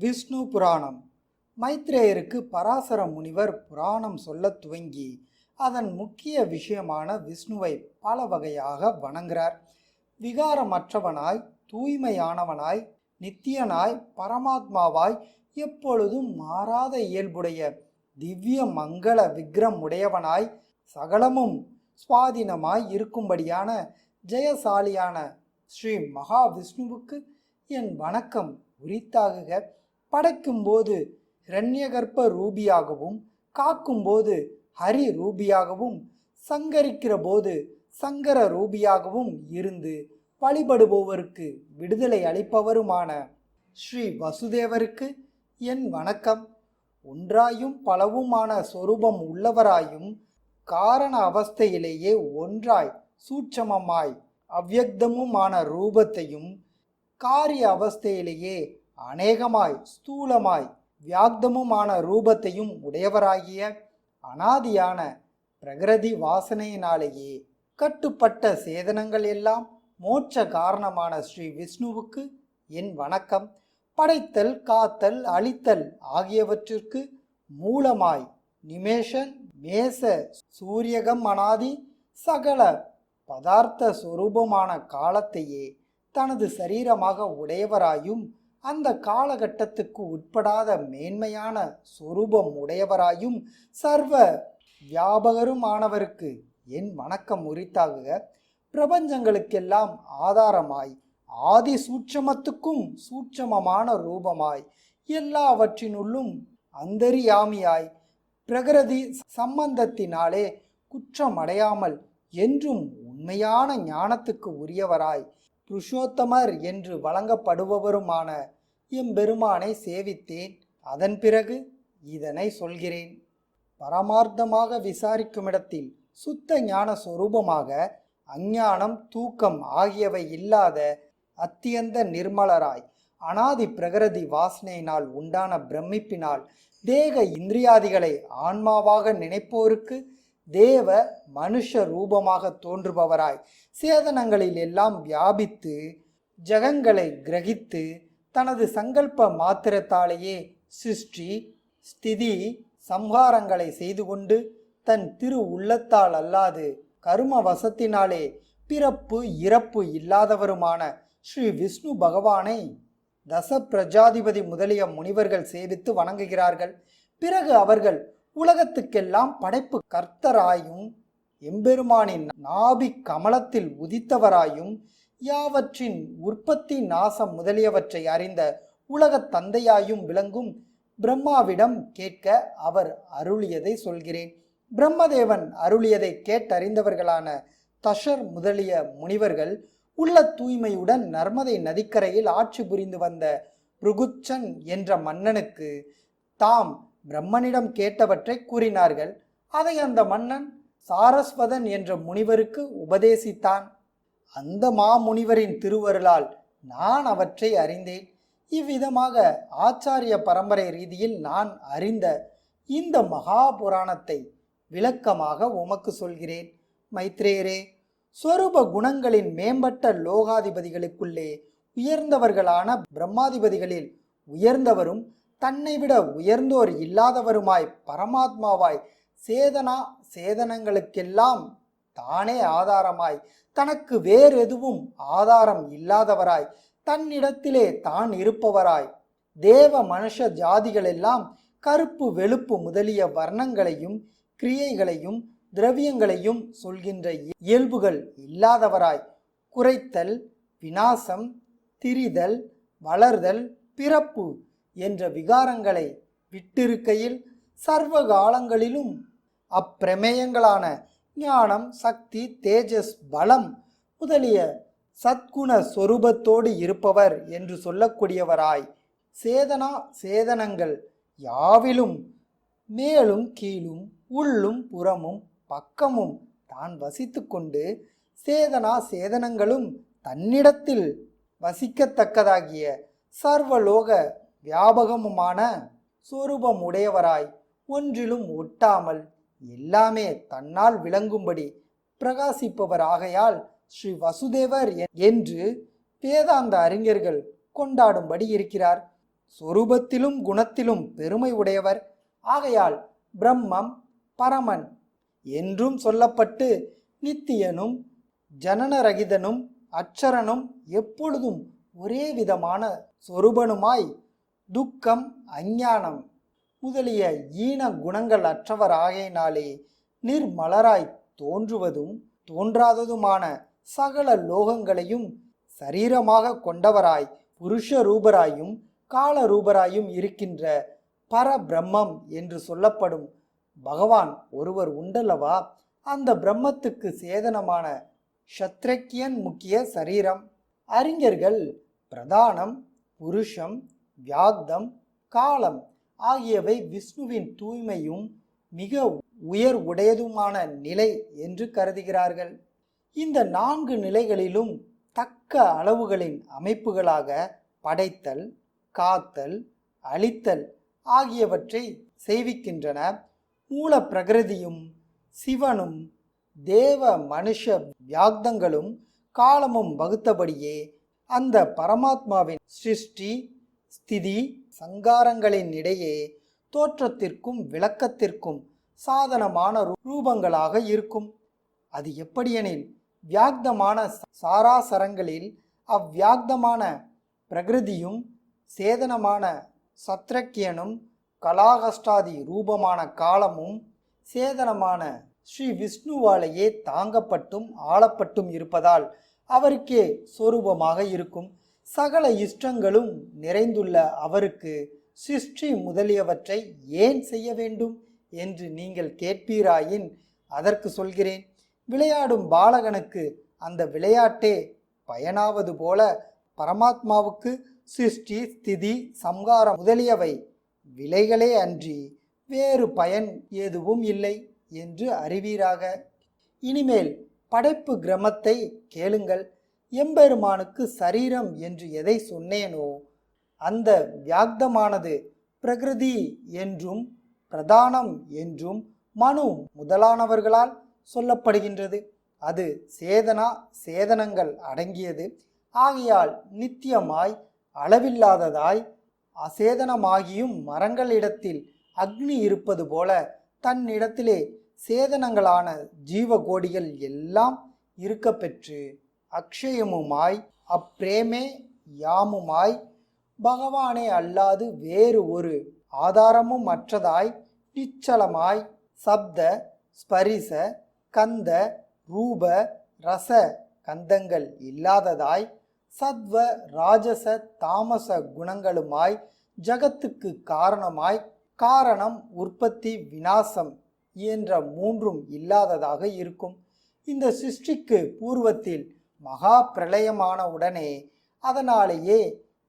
விஷ்ணு புராணம். மைத்ரேயருக்கு பராசர முனிவர் புராணம் சொல்லத் துவங்கி அதன் முக்கிய விஷயமான விஷ்ணுவை பல வகையாக வணங்குகிறார் விகாரமற்றவனாய் தூய்மையானவனாய் நித்தியனாய் பரமாத்மாவாய் எப்பொழுதும் மாறாத இயல்புடைய திவ்ய மங்கள விக்ரம் உடையவனாய் சகலமும் சுவாதீனமாய் இருக்கும்படியான ஜெயசாலியான ஸ்ரீ மகாவிஷ்ணுவுக்கு என் வணக்கம் உரித்தாகுக. படைக்கும்போது இரண்யகர்ப்ப ரூபியாகவும் காக்கும்போது ஹரி ரூபியாகவும் சங்கரிக்கிற போது சங்கர ரூபியாகவும் இருந்து வழிபடுபவருக்கு விடுதலை அளிப்பவருமான ஸ்ரீ வசுதேவருக்கு என் வணக்கம். ஒன்றாயும் பலவுமான சொரூபம் உள்ளவராயும் காரண அவஸ்தையிலேயே ஒன்றாய் சூட்சமமாய் அவ்யக்தமுமான ரூபத்தையும் காரிய அவஸ்தையிலேயே அநேகமாய் ஸ்தூலமாய் வியாக்தமுமான ரூபத்தையும் உடையவராகிய அனாதியான பிரகிருதி வாசனையினாலேயே கட்டுப்பட்ட சேதனங்கள் எல்லாம் மோட்ச காரணமான ஸ்ரீ விஷ்ணுவுக்கு என் வணக்கம். படைத்தல் காத்தல் அழித்தல் ஆகியவற்றிற்கு மூலமாய் நிமேஷன் மேச சூரியகம் அனாதி சகல பதார்த்த சுரூபமான காலத்தையே தனது சரீரமாக உடையவராயும் அந்த காலகட்டத்துக்கு உட்படாத மேன்மையான சொரூபம் உடையவராயும் சர்வ வியாபகருமானவருக்கு என் வணக்கம் உரித்தாகுக. பிரபஞ்சங்களுக்கெல்லாம் ஆதாரமாய் ஆதி சூட்சமத்துக்கும் சூட்சமமான ரூபமாய் எல்லாவற்றினுள்ளும் அந்தரியாமியாய் பிரகிருதி சம்பந்தத்தினாலே குற்றமடையாமல் என்றும் உண்மையான ஞானத்துக்கு உரியவராய் புருஷோத்தமர் என்று வழங்கப்படுபவருமான எம்பெருமானை சேவித்தேன். அதன் பிறகு இதனை சொல்கிறேன். பரமார்த்தமாக விசாரிக்குமிடத்தில் சுத்த ஞான சொரூபமாக அஞ்ஞானம் தூக்கம் ஆகியவை இல்லாத அத்தியந்த நிர்மலராய் அனாதி பிரகிருதி வாசனையினால் உண்டான பிரமிப்பினால் தேக இந்திரியாதிகளை ஆன்மாவாக நினைப்போருக்கு தேவ மனுஷ ரூபமாக தோன்றுபவராய் சேதனங்களில் எல்லாம் வியாபித்து ஜகங்களை கிரகித்து தனது சங்கல்ப மாத்திரத்தாலேயே சிருஷ்டி ஸ்திதி சம்ஹாரங்களை செய்து கொண்டு தன் திரு உள்ளத்தால் அல்லாது கரும வசத்தினாலே பிறப்பு இறப்பு இல்லாதவருமான ஸ்ரீ விஷ்ணு பகவானை தச பிரஜாதிபதி முதலிய முனிவர்கள் சேவித்து வணங்குகிறார்கள். பிறகு அவர்கள் உலகத்துக்கெல்லாம் படைப்பு கர்த்தராயும் எம்பெருமானின் நாபி கமலத்தில் உதித்தவராயும் யாவற்றின் உற்பத்தி நாசம் முதலியவற்றை அறிந்த உலகத் தந்தையாயும் விளங்கும் பிரம்மாவிடம் கேட்க அவர் அருளியதை சொல்கிறேன். பிரம்மதேவன் அருளியதை கேட்டறிந்தவர்களான தஷர் முதலிய முனிவர்கள் உள்ள தூய்மையுடன் நர்மதை நதிக்கரையில் ஆட்சி புரிந்து வந்த புருகுச்சன் என்ற மன்னனுக்கு தாம் பிரம்மனிடம் கேட்டவற்றை கூறினார்கள். அதை அந்த மன்னன் சாரஸ்வதன் என்ற முனிவருக்கு உபதேசித்தான். அந்த மாமுனிவரின் திருவருளால் நான் அவற்றை அறிந்தேன். இவ்விதமாக ஆச்சாரிய பரம்பரை ரீதியில் நான் அறிந்த இந்த மகாபுராணத்தை விளக்கமாக உமக்கு சொல்கிறேன். மைத்ரேயரே ஸ்வரூப குணங்களின் மேம்பட்ட லோகாதிபதிகளுக்குள்ளே உயர்ந்தவர்களான பிரம்மாதிபதிகளில் உயர்ந்தவரும் தன்னை விட உயர்ந்தோர் இல்லாதவருமாய் பரமாத்மாவாய் சேதனா சேதனங்களுக்கெல்லாம் தானே ஆதாரமாய். தனக்கு வேறெதுவும் ஆதாரம் இல்லாதவராய். தன்னிடத்திலே தான் இருப்பவராய். தேவ மனுஷ ஜாதிகளெல்லாம் கருப்பு வெளுப்பு முதலிய வர்ணங்களையும் கிரியைகளையும் திரவியங்களையும் சொல்கின்ற இயல்புகள் இல்லாதவராய். குறைத்தல் வினாசம் திரிதல் வளர்தல் பிறப்பு என்ற விகாரங்களை விட்டிருக்கையில் சர்வ காலங்களிலும் அப்பிரமேயங்களான ஞானம் சக்தி தேஜஸ் பலம் முதலிய சத்குண சொரூபத்தோடு இருப்பவர் என்று சொல்லக்கூடியவராய் சேதனா சேதனங்கள் யாவிலும் மேலும் கீழும் உள்ளும் புறமும் பக்கமும் தான் வசித்து கொண்டு சேதனா சேதனங்களும் தன்னிடத்தில் வசிக்கத்தக்கதாகிய சர்வலோக வியாபகமுமான சொரூபம் உடையவராய் ஒன்றிலும் ஒட்டாமல் எல்லாமே தன்னால் விளங்கும்படி பிரகாசிப்பவர் ஆகையால் ஸ்ரீ வசுதேவர் என்று வேதாந்த அறிஞர்கள் கொண்டாடும்படி இருக்கிறார். சொரூபத்திலும் குணத்திலும் பெருமை உடையவர். ஆகையால் பிரம்மம் பரமன் என்றும் சொல்லப்பட்டு நித்தியனும் ஜனனரகிதனும் அச்சரனும் எப்பொழுதும் ஒரே விதமான சொருபனுமாய் துக்கம் அஞ்ஞானம் முதலிய ஈன குணங்கள் அற்றவர் ஆகையினாலே நிர்மலராய் தோன்றுவதும் தோன்றாததுமான சகல லோகங்களையும் சரீரமாக கொண்டவராய் புருஷ ரூபராயும் கால ரூபராயும் இருக்கின்ற பரபிரம்மம் என்று சொல்லப்படும் பகவான் ஒருவர் உண்டல்லவா? அந்த பிரம்மத்துக்கு சேதனமான சத்ரக்கியன் முக்கிய சரீரம். அறிஞர்கள் பிரதானம் புருஷம் வியாக்தம் காலம் ஆகியவை விஷ்ணுவின் தூய்மையும் மிக உயர் உடையதுமான நிலை என்று கருதுகிறார்கள். இந்த நான்கு நிலைகளிலும் தக்க அளவுகளின் அமைப்புகளாக படைத்தல் காத்தல் அழித்தல் ஆகியவற்றை செய்விக்கின்றன மூல பிரகிருதியும் சிவனும் தேவ மனுஷ வியாக்தங்களும் காலமும் வகுத்தபடியே அந்த பரமாத்மாவின் சிருஷ்டி ஸ்திதி சங்காரங்களின் இடையே தோற்றத்திற்கும் விளக்கத்திற்கும் சாதனமான ரூபங்களாக இருக்கும். அது எப்படியெனில் வியாக்தமான சாராசரங்களில் அவ்வியாக்தமான பிரகிருதியும் சேதனமான சத்ரக்கியனும் கலாகஷ்டாதி ரூபமான காலமும் சேதனமான ஸ்ரீ விஷ்ணுவாலேயே தாங்கப்பட்டும் ஆளப்பட்டும் இருப்பதால் அவருக்கே சொரூபமாக இருக்கும். சகல இஷ்டங்களும் நிறைந்துள்ள அவருக்கு சிருஷ்டி முதலியவற்றை ஏன் செய்ய வேண்டும் என்று நீங்கள் கேட்பீராயின் அதற்கு சொல்கிறேன். விளையாடும் பாலகனுக்கு அந்த விளையாட்டே பயனாவது போல பரமாத்மாவுக்கு சிருஷ்டி ஸ்திதி சம்ஹாரம் முதலியவை விலைகளே அன்றி வேறு பயன் எதுவும் இல்லை என்று அறிவீராக. இனிமேல் படைப்பு கிரமத்தை கேளுங்கள். எம்பெருமானுக்கு சரீரம் என்று எதை சொன்னேனோ அந்த வியாக்தமானது பிரகிருதி என்றும் பிரதானம் என்றும் மனு முதலானவர்களால் சொல்லப்படுகின்றது. அது சேதனா சேதனங்கள் அடங்கியது. ஆகையால் நித்தியமாய் அளவில்லாததாய் அசேதனமாகியும் மரங்களிடத்தில் அக்னி இருப்பது போல தன்னிடத்திலே சேதனங்களான ஜீவகோடிகள் எல்லாம் இருக்க பெற்று அக்ஷயமுமாய் அப்பிரேமே யாமுமாய் பகவானே அல்லாது வேறு ஒரு ஆதாரமும் அற்றதாய் நிச்சலமாய் சப்த ஸ்பரிச கந்த ரூப ரச கந்தங்கள் இல்லாததாய் சத்வ ராஜச தாமச குணங்களுமாய் ஜகத்துக்கு காரணமாய் காரணம் உற்பத்தி வினாசம் என்ற மூன்றும் இல்லாததாக இருக்கும். இந்த சிருஷ்டிக்கு பூர்வத்தில் மகா பிரளயமான உடனே அதனாலேயே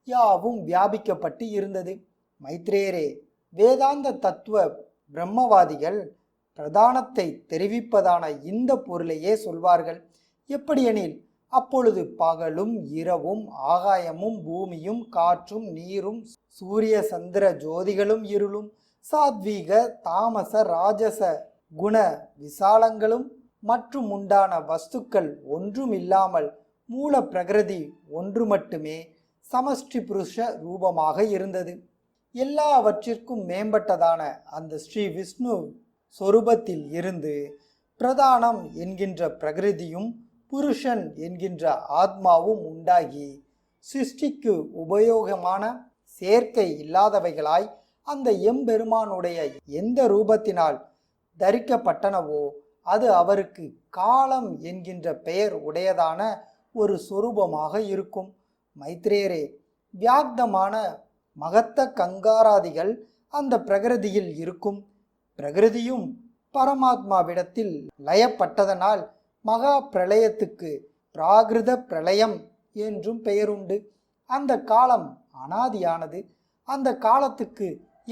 யாவும் வியாபிக்கப்பட்டு இருந்தது. மைத்ரேயரே வேதாந்த தத்துவ பிரம்மவாதிகள் பிரதானத்தை தெரிவிப்பதான இந்த பொருளையே சொல்வார்கள். எப்படியெனில் அப்பொழுது பகலும் இரவும் ஆகாயமும் பூமியும் காற்றும் நீரும் சூரிய சந்திர ஜோதிகளும் இருளும் சாத்வீக தாமச ராஜச குண விசாலங்களும் மற்றும் உண்டான வஸ்துக்கள் ஒன்றும் இல்லாமல் மூல பிரகிருதி ஒன்று மட்டுமே சமஷ்டி புருஷ ரூபமாக இருந்தது. எல்லாவற்றிற்கும் மேம்பட்டதான அந்த ஸ்ரீ விஷ்ணு சொரூபத்தில் இருந்து பிரதானம் என்கின்ற பிரகிருதியும் புருஷன் என்கின்ற ஆத்மாவும் உண்டாகி சிருஷ்டிக்கு உபயோகமான சேர்க்கை இல்லாதவைகளாய் அந்த எம்பெருமானுடைய எந்த ரூபத்தினால் தரிக்கப்பட்டனவோ அது அவருக்கு காலம் என்கின்ற பெயர் உடையதான ஒரு சொரூபமாக இருக்கும். மைத்ரேயரே வியாக்தமான மகத்த கங்காராதிகள் அந்த பிரகிருதியில் இருக்கும். பிரகிருதியும் பரமாத்மாவிடத்தில் லயப்பட்டதனால் மகா பிரளயத்துக்கு பிராகிருத பிரளயம் என்றும் பெயருண்டு. அந்த காலம் அனாதியானது. அந்த காலத்துக்கு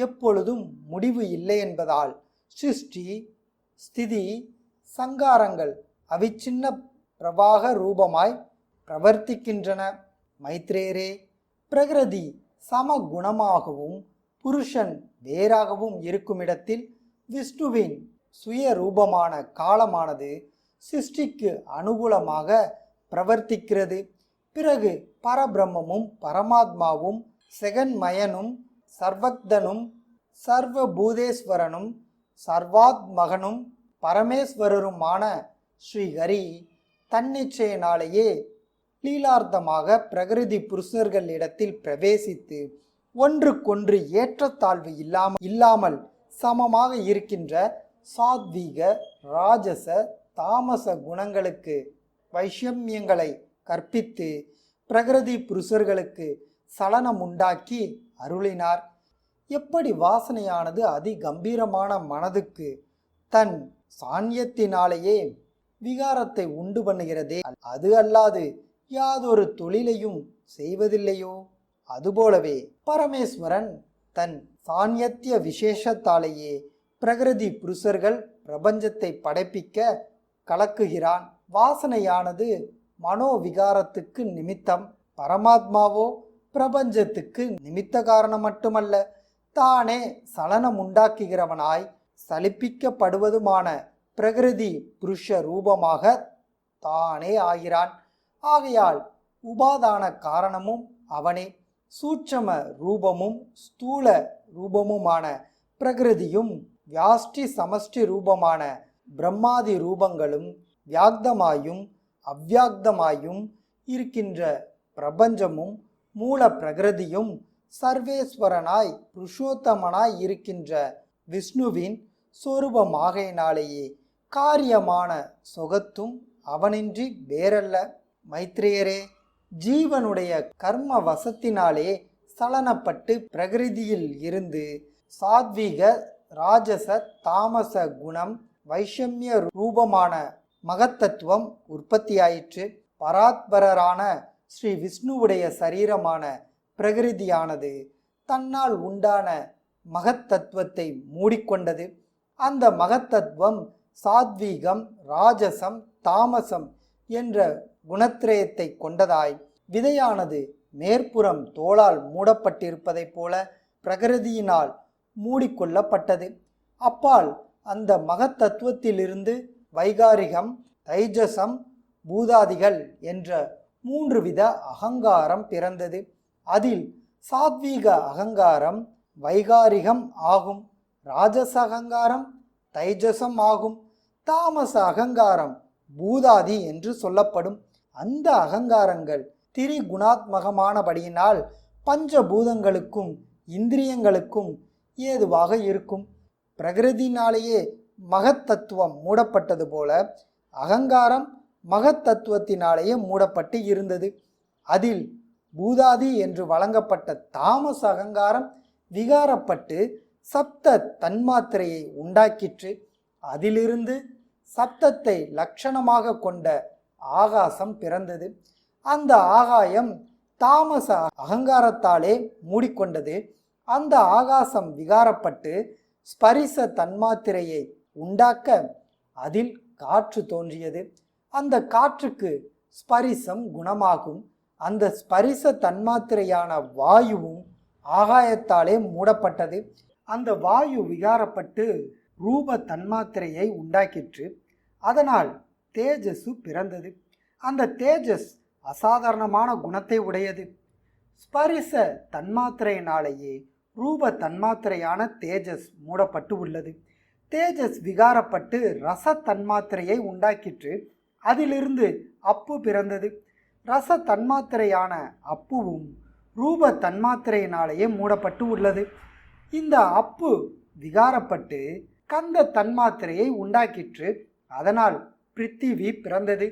எப்பொழுதும் முடிவு இல்லை என்பதால் சிருஷ்டி ஸ்திதி சங்காரங்கள் அவிச்சின்ன பிரவாக ரூபமாய் பிரவர்த்திக்கின்றன. மைத்ரேரே பிரகிருதி சம குணமாகவும் புருஷன் வேறாகவும் இருக்குமிடத்தில் விஷ்ணுவின் சுய ரூபமான காலமானது சிருஷ்டிக்கு அனுகூலமாக பிரவர்த்திக்கிறது. பிறகு பரபிரம்மமும் பரமாத்மாவும் செகன்மயனும் சர்வக்தனும் சர்வபூதேஸ்வரனும் சர்வாத்மகனும் பரமேஸ்வரருமான ஸ்ரீஹரி தன்னிச்சையினாலேயே லீலார்த்தமாக பிரகிருதி புருஷர்கள் இடத்தில் பிரவேசித்து ஒன்றுக்கொன்று ஏற்றத்தாழ்வு இல்லாமல் இல்லாமல் சமமாக இருக்கின்ற சாத்வீக ராஜச தாமச குணங்களுக்கு வைஷமியங்களை கற்பித்து பிரகிருதி புருஷர்களுக்கு சலனம் உண்டாக்கி அருளினார். எப்படி வாசனையானது அதிகம்பீரமான மனதுக்கு தன் சாநியத்தினாலேயே விகாரத்தை உண்டு பண்ணுகிறதே. அது அல்லாது யாதொரு தொழிலையும் செய்வதில்லையோ? அதுபோலவே பரமேஸ்வரன் தன் சாநியத்திய விசேஷத்தாலேயே பிரகிருதி புருஷர்கள் பிரபஞ்சத்தை படைப்பிக்க கலக்குகிறான். வாசனையானது மனோவிகாரத்துக்கு நிமித்தம். பரமாத்மாவோ பிரபஞ்சத்துக்கு நிமித்த காரணம் மட்டுமல்ல தானே சலனம் உண்டாக்குகிறவனாய் சலிப்பிக்கப்படுவதுமான பிரகிருதி புருஷ ரூபமாக தானே ஆகிறான். ஆகையால் உபாதான காரணமும் அவனே. சூட்சம ரூபமும் ஸ்தூல ரூபமுமான பிரகிருதியும் வியாஷ்டி சமஷ்டி ரூபமான பிரம்மாதி ரூபங்களும் வியாக்தமாயும் அவ்வியாக்தமாயும் இருக்கின்ற பிரபஞ்சமும் மூல பிரகிருதியும் சர்வேஸ்வரனாய் புருஷோத்தமனாய் இருக்கின்ற விஷ்ணுவின் சொரூபமாகையினாலேயே காரியமான சொகத்தும் அவனின்றி வேறல்ல. மைத்ரேயரே ஜீவனுடைய கர்ம வசத்தினாலே சலனப்பட்டு பிரகிருதியில் இருந்து சாத்வீக ராஜச தாமச குணம் வைஷமிய ரூபமான மகத்தத்துவம் உற்பத்தியாயிற்று. பராத்பரரான ஸ்ரீ விஷ்ணுவுடைய சரீரமான பிரகிருதியானது தன்னால் உண்டான மகத்தத்துவத்தை மூடிக்கொண்டது. அந்த மகத்தத்துவம் சாத்வீகம் ராஜசம் தாமசம் என்ற குணத்திரயத்தை கொண்டதாய். விதையானது மேற்புறம் தோளால் மூடப்பட்டிருப்பதைப் போல பிரகிருதியினால் மூடிக்கொள்ளப்பட்டது. அப்பால் அந்த மகத்தத்துவத்திலிருந்து வைகாரிகம் தைஜசம் பூதாதிகள் என்ற மூன்று வித அகங்காரம் பிறந்தது. அதில் சாத்வீக அகங்காரம் வைகாரிகம் ஆகும். ராஜச அகங்காரம் தைஜசம் ஆகும் தாமச அகங்காரம் பூதாதி என்று சொல்லப்படும் அந்த அகங்காரங்கள் திரிகுணாத்மகமானபடியினால் பஞ்சபூதங்களுக்கும் இந்திரியங்களுக்கும் ஏதுவாக இருக்கும். பிரகிருதினாலேயே மகத்தத்துவம் மூடப்பட்டது போல அகங்காரம் மகத்தத்துவத்தினாலேயே மூடப்பட்டு இருந்தது. அதில் பூதாதி என்று வழங்கப்பட்ட தாமச அகங்காரம் விகாரப்பட்டு சப்த தன்மாத்திரையை உண்டாக்கிற்று. அதிலிருந்து சப்தத்தை லட்சணமாக கொண்ட ஆகாசம் பிறந்தது. அந்த ஆகாயம் தாமச அகங்காரத்தாலே மூடிக்கொண்டது. அந்த ஆகாசம் விகாரப்பட்டு ஸ்பரிச தன்மாத்திரையை உண்டாக்க அதில் காற்று தோன்றியது. அந்த காற்றுக்கு ஸ்பரிசம் குணமாகும். அந்த ஸ்பரிச தன்மாத்திரையான வாயுவும் ஆகாயத்தாலே மூடப்பட்டது. அந்த வாயு விகாரப்பட்டு ரூப தன்மாத்திரையை உண்டாக்கிற்று. அதனால் தேஜஸு பிறந்தது. அந்த தேஜஸ் அசாதாரணமான குணத்தை உடையது. ஸ்பரிச தன்மாத்திரையினாலேயே ரூப தன்மாத்திரையான தேஜஸ் மூடப்பட்டு உள்ளது. தேஜஸ் விகாரப்பட்டு ரச தன்மாத்திரையை உண்டாக்கிற்று. அதிலிருந்து அப்பு பிறந்தது. ரச தன்மாத்திரையான அப்புவும் ரூப தன்மாத்திரையினாலேயே மூடப்பட்டு உள்ளது. இந்த அப்பு விகாரப்பட்டு கந்த தன்மாத்திரையை உண்டாக்கிற்று. அதனால் பிருத்திவி பிறந்தது.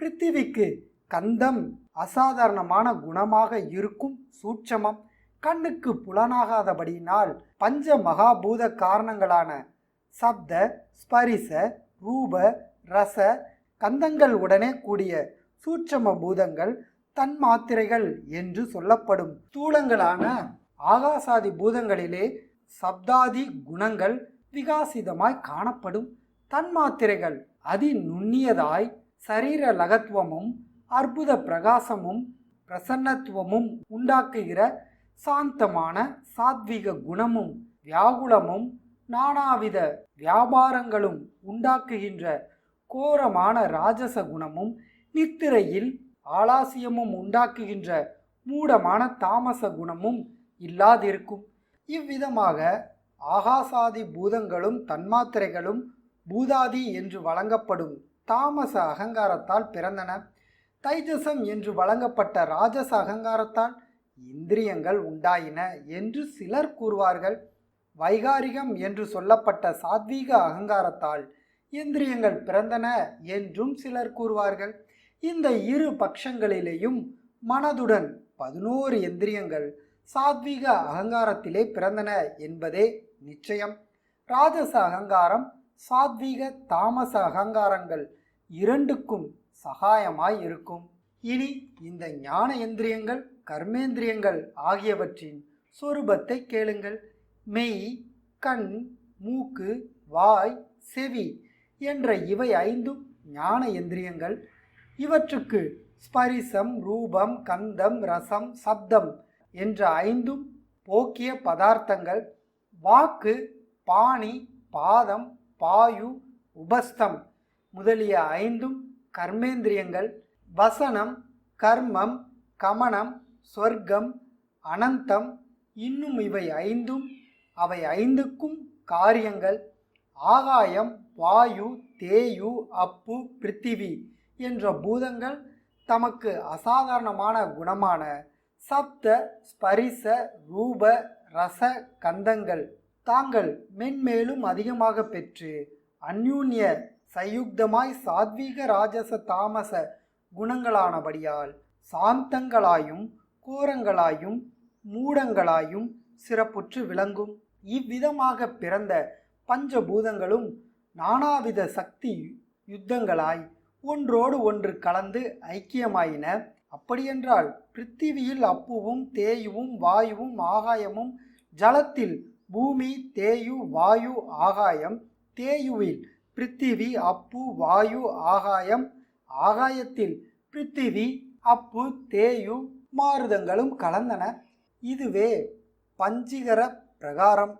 பிருத்திவிக்கு கந்தம் அசாதாரணமான குணமாக இருக்கும் சூட்சமம். கண்ணுக்கு புலனாகாதபடியினால் பஞ்ச மகாபூத காரணங்களான சப்த ஸ்பரிச ரூப ரச கந்தங்கள் உடனே கூடிய சூட்சம பூதங்கள் தன்மாத்திரைகள் என்று சொல்லப்படும் தூளங்களான ஆகாசாதி பூதங்களிலே சப்தாதி குணங்கள் விகாசிதமாய் காணப்படும் தன்மாத்திரைகள் அதி நுண்ணியதாய் சரீர லகத்துவமும் அற்புத பிரகாசமும் பிரசன்னத்துவமும் உண்டாக்குகிற சாந்தமான சாத்விக குணமும் வியாகுலமும் நானாவித வியாபாரங்களும் உண்டாக்குகின்ற கோரமான ராஜச குணமும் நித்திரையில் ஆலாசியமும் உண்டாக்குகின்ற மூடமான தாமச குணமும் இல்லாதிருக்கும். இவ்விதமாக ஆகாசாதி பூதங்களும் தன்மாத்திரைகளும் பூதாதி என்று வழங்கப்படும் தாமச அகங்காரத்தால் பிறந்தன. தைஜசம் என்று வழங்கப்பட்ட ராஜச அகங்காரத்தால் இந்திரியங்கள் உண்டாயின என்று சிலர் கூறுவார்கள். வைகாரிகம் என்று சொல்லப்பட்ட சாத்வீக அகங்காரத்தால் இந்திரியங்கள் பிறந்தன என்றும் சிலர் கூறுவார்கள். இந்த இரு பட்சங்களிலேயும் மனதுடன் பதினோரு எந்திரியங்கள் சாத்வீக அகங்காரத்திலே பிறந்தன என்பதே நிச்சயம். ராஜச அகங்காரம் சாத்வீக தாமச அகங்காரங்கள் இரண்டுக்கும் சகாயமாய் இருக்கும். இனி இந்த ஞான எந்திரியங்கள் கர்மேந்திரியங்கள் ஆகியவற்றின் சொரூபத்தை கேளுங்கள். மெய் கண் மூக்கு வாய் செவி என்ற இவை ஐந்தும் ஞான எந்திரியங்கள் இவற்றுக்கு ஸ்பரிசம் ரூபம் கந்தம் ரசம் சப்தம் என்ற ஐந்தும் போக்கிய பதார்த்தங்கள் வாக்கு பாணி பாதம் பாயு உபஸ்தம் முதலிய ஐந்தும் கர்மேந்திரியங்கள் வசனம் கர்மம் கமனம் சொர்க்கம் அனந்தம் இன்னும் இவை ஐந்தும் அவை ஐந்துக்கும் காரியங்கள். ஆகாயம் வாயு தேயு அப்பு பிருத்திவி என்ற பூதங்கள் தமக்கு அசாதாரணமான குணமான சப்த ஸ்பரிச ரூப ரச கந்தங்கள் தாங்கள் மென்மேலும் அதிகமாக பெற்று அந்யூன்ய சயுக்தமாய் சாத்வீக ராஜச தாமச குணங்களானபடியால் சாந்தங்களாயும் கோரங்களாயும் மூடங்களாயும் சிறப்புற்று விளங்கும். இவ்விதமாக பிறந்த பஞ்சபூதங்களும் நானாவித சக்தி யுத்தங்களாய் ஒன்றோடு ஒன்று கலந்து ஐக்கியமாயின. அப்படியென்றால் பிருத்திவியில் அப்புவும் தேயுவும் வாயுவும் ஆகாயமும் ஜலத்தில் பூமி தேயு வாயு ஆகாயம் தேயுவில் பிருத்திவி அப்பு வாயு ஆகாயம் ஆகாயத்தில் பிருத்திவி அப்பு தேயு மாருதங்களும் கலந்தன. இதுவே பஞ்சிகர பிரகாரம்.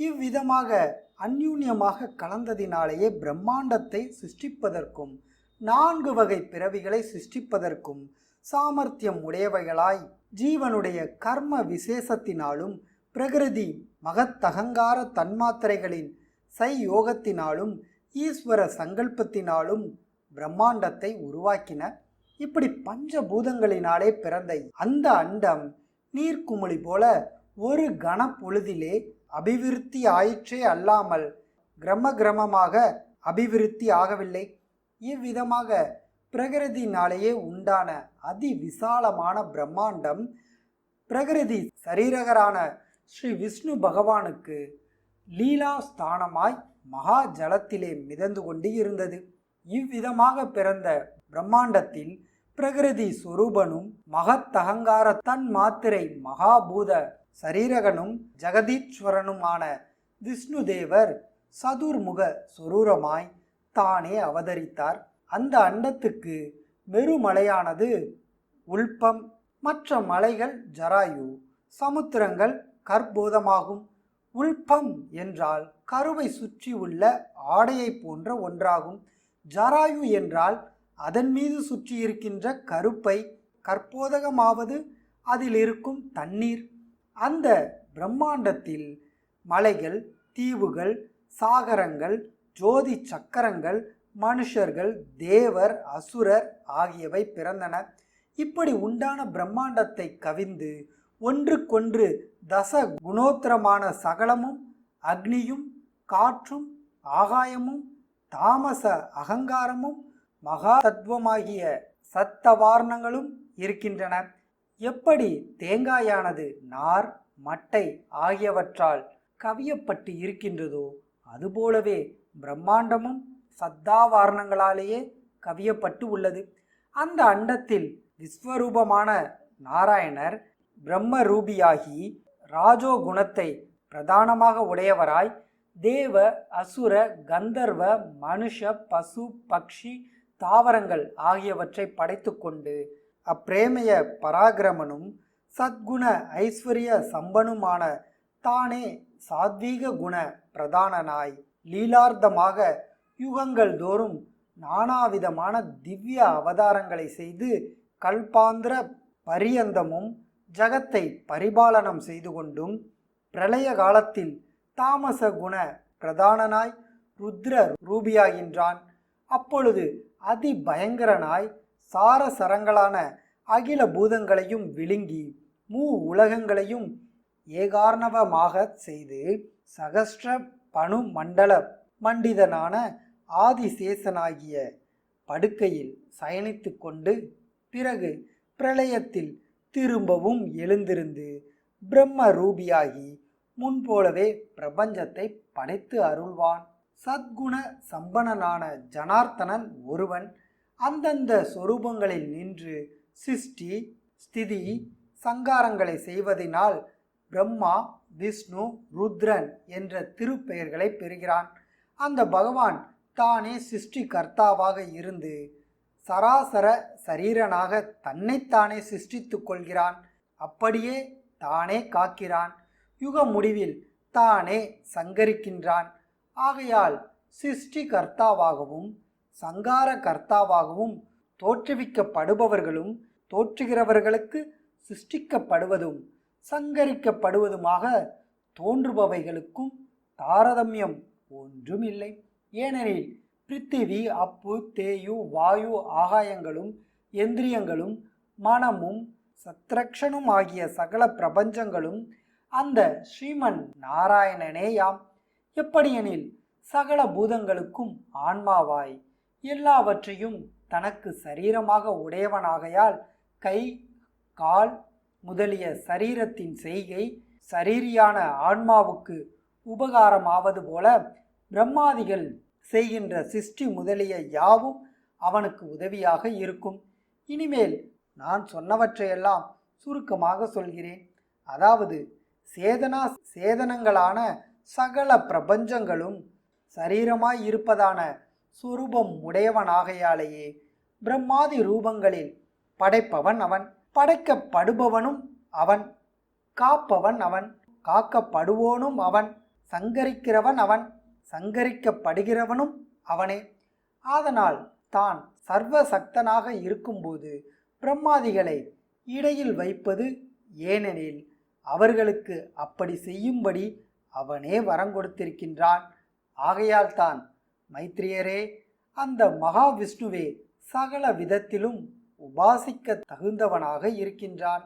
இவ்விதமாக அந்யூன்யமாக கலந்ததினாலேயே பிரம்மாண்டத்தை சிருஷ்டிப்பதற்கும் நான்கு வகை பிறவிகளை சிருஷ்டிப்பதற்கும் சாமர்த்தியம் உடையவைகளாய் ஜீவனுடைய கர்ம விசேஷத்தினாலும் பிரகிருதி மகத்தகங்கார தன்மாத்திரைகளின் சையோகத்தினாலும் ஈஸ்வர சங்கல்பத்தினாலும் பிரம்மாண்டத்தை உருவாக்கின. இப்படி பஞ்சபூதங்களினாலே பிறந்த அந்த அண்டம் நீர்க்குமிழி போல ஒரு கன பொழுதிலே அபிவிருத்தி ஆயிற்றே அல்லாமல் கிரம கிரமமாக அபிவிருத்தி ஆகவில்லை. இவ்விதமாக பிரகிருதினாலேயே உண்டான அதி விசாலமான பிரம்மாண்டம் பிரகிருதி சரீரகரான ஸ்ரீ விஷ்ணு பகவானுக்கு லீலா ஸ்தானமாய் மகா ஜலத்திலே மிதந்து கொண்டு இருந்தது. இவ்விதமாக பிறந்த பிரம்மாண்டத்தில் பிரகிருதி சொரூபனும் மகத்தகங்கார தன் மாத்திரை மகாபூத சரீரகனும் ஜெகதீஸ்வரனுமான விஷ்ணு தேவர் சதுர்முக சொரூரமாய் தானே அவதரித்தார். அந்த அண்டத்துக்கு மெருமலையானது உல்பம் மற்ற மலைகள் ஜராயு சமுத்திரங்கள் கற்பூதமாகும் உல்பம் என்றால் கருவை சுற்றி உள்ள ஆடையை போன்ற ஒன்றாகும். ஜராயு என்றால் அதன் மீது சுற்றி இருக்கின்ற கருப்பை கற்போதகமாவது அதில் இருக்கும் தண்ணீர். அந்த பிரம்மாண்டத்தில் மலைகள் தீவுகள் சாகரங்கள் ஜோதி சக்கரங்கள் மனுஷர்கள் தேவர் அசுரர் ஆகியவை பிறந்தன. இப்படி உண்டான பிரம்மாண்டத்தை கவிந்து ஒன்றுக்கொன்று தச குணோத்திரமான சகலமும் அக்னியும் காற்றும் ஆகாயமும் தாமச அகங்காரமும் மகா தத்துவமாகிய சத்தவாரணங்களும் இருக்கின்றன. எப்படி தேங்காயானது நார் மட்டை ஆகியவற்றால் கவியப்பட்டு இருக்கின்றதோ அதுபோலவே பிரம்மாண்டமும் சத்தாவாரணங்களாலேயே கவியப்பட்டு உள்ளது. அந்த அண்டத்தில் விஸ்வரூபமான நாராயணர் பிரம்ம ரூபியாகி ராஜோ குணத்தை பிரதானமாக உடையவராய் தேவ அசுர கந்தர்வ மனுஷ பசு பக்ஷி தாவரங்கள் ஆகியவற்றை படைத்துக்கொண்டு அப்பிரேமைய பராக்கிரமனும் சத்குண ஐஸ்வர்ய சம்பனுமான தானே சாத்வீக குண பிரதானனாய் லீலார்த்தமாக யுகங்கள் தோறும் நானாவிதமான திவ்ய அவதாரங்களை செய்து கல்பாந்திர பரியந்தமும் ஜகத்தை பரிபாலனம் செய்து கொண்டும் பிரளய காலத்தில் தாமச குண பிரதானனாய் ருத்ர ரூபியாகின்றான். அப்பொழுது அதி பயங்கரனாய் சார சரங்களான அகில பூதங்களையும் விழுங்கி மூ உலகங்களையும் ஏகார்ணவமாக செய்து சகஸ்ர பனு மண்டல மண்டிதனான ஆதிசேஷனாகிய படுக்கையில் சயனித்து கொண்டு பிறகு பிரளயத்தில் திரும்பவும் எழுந்திருந்து பிரம்ம ரூபியாகி முன்போலவே பிரபஞ்சத்தை படைத்து அருள்வான். சத்குண சம்பனனான ஜனார்த்தனன் ஒருவன் அந்தந்த சொரூபங்களில் நின்று சிருஷ்டி ஸ்திதி சங்காரங்களை செய்வதினால் பிரம்மா விஷ்ணு ருத்ரன் என்ற திருப்பெயர்களை பெறுகிறான். அந்த பகவான் தானே சிருஷ்டி கர்த்தாவாக இருந்து சராசர சரீரனாக தன்னைத்தானே சிருஷ்டித்து கொள்கிறான். அப்படியே தானே காக்கிறான். யுக முடிவில் தானே சங்கரிக்கின்றான். ஆகையால் சிருஷ்டி கர்த்தாவாகவும் சங்கார கர்த்தாவாகவும் தோற்றுவிக்கப்படுபவர்களும் தோற்றுகிறவர்களுக்கு சிருஷ்டிக்கப்படுவதும் சங்கரிக்கப்படுவதுமாக தோன்றுபவைகளுக்கும் தாரதமியம் ஒன்றும் இல்லை ஏனெனில் பிருத்திவி அப்பு தேயு வாயு ஆகாயங்களும் எந்திரியங்களும் மனமும் சத்ரக்ஷனும் ஆகிய சகல பிரபஞ்சங்களும் அந்த ஸ்ரீமன் நாராயணனேயாம். எப்படியெனில் சகல பூதங்களுக்கும் ஆன்மாவாய் எல்லாவற்றையும் தனக்கு சரீரமாக உடையவனாகையால் கை கால் முதலிய சரீரத்தின் செய்கை சரீரியான ஆன்மாவுக்கு உபகாரமாவது போல பிரம்மாதிகள் செய்கின்ற சிருஷ்டி முதலிய யாவும் அவனுக்கு உதவியாக இருக்கும். இனிமேல் நான் சொன்னவற்றையெல்லாம் சுருக்கமாக சொல்கிறேன். அதாவது சேதனா சேதனங்களான சகல பிரபஞ்சங்களும் சரீரமாய் இருப்பதான சுரூபம் உடையவனாகையாலேயே பிரம்மாதி ரூபங்களில் படைப்பவன் அவன் படைக்கப்படுபவனும் அவன் காப்பவன் அவன் காக்கப்படுவோனும் அவன் சங்கரிக்கிறவன் அவன் சங்கரிக்கப்படுகிறவனும் அவனே. ஆதனால் தான் சர்வசக்தனாக இருக்கும்போது பிரம்மாதிகளை இடையில் வைப்பது ஏனெனில் அவர்களுக்கு அப்படி செய்யும்படி அவனே வரங்கொடுத்திருக்கின்றான் ஆகையால் தான் மைத்ரியரே அந்த மகாவிஷ்ணுவே சகல விதத்திலும் உபாசிக்க தகுந்தவனாக இருக்கின்றான்.